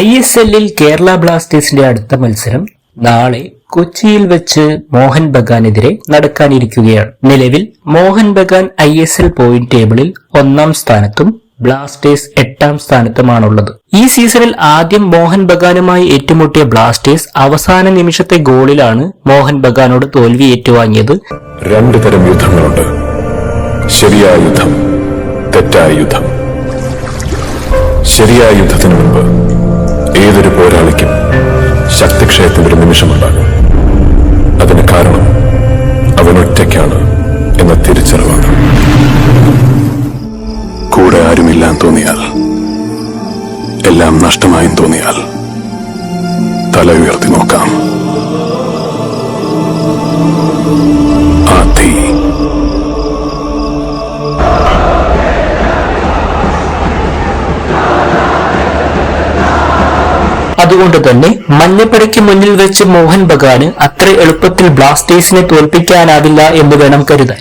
I S എല്ലിൽ കേരള ബ്ലാസ്റ്റേഴ്സിന്റെ അടുത്ത മത്സരം നാളെ കൊച്ചിയിൽ വെച്ച് മോഹൻ ബഗാനെതിരെ നടക്കാനിരിക്കുകയാണ്. നിലവിൽ Mohun Bagan I S L point ടേബിളിൽ ഒന്നാം സ്ഥാനത്തും ബ്ലാസ്റ്റേഴ്സ് എട്ടാം സ്ഥാനത്തുമാണുള്ളത്. ഈ സീസണിൽ ആദ്യം മോഹൻ ബഗാനുമായി ഏറ്റുമുട്ടിയ ബ്ലാസ്റ്റേഴ്സ് അവസാന നിമിഷത്തെ ഗോളിലാണ് മോഹൻ ബഗാനോട് തോൽവി ഏറ്റുവാങ്ങിയത്. രണ്ട് തരം യുദ്ധങ്ങളുണ്ട്. ശരിയായ യുദ്ധം തെറ്റായ യുദ്ധം. ശരിയായ യുദ്ധത്തിന് മുൻപ് ശക്തിക്ഷയത്തിന്റെ ഒരു നിമിഷമുണ്ടാകും. അതിന് കാരണം അവനൊറ്റയ്ക്കാണ് എന്ന തിരിച്ചറിവാണ്. കൂടെ ആരുമില്ലാന്ന് തോന്നിയാൽ എല്ലാം നഷ്ടമായും തോന്നിയാൽ തല ഉയർത്തി നോക്കാം. അതുകൊണ്ട് തന്നെ മഞ്ഞപ്പടയ്ക്ക് മുന്നിൽ വെച്ച് മോഹൻ ബഗാന് അത്ര എളുപ്പത്തിൽ ബ്ലാസ്റ്റേഴ്സിനെ തോൽപ്പിക്കാനാവില്ല എന്ന് വേണം കരുതാൻ.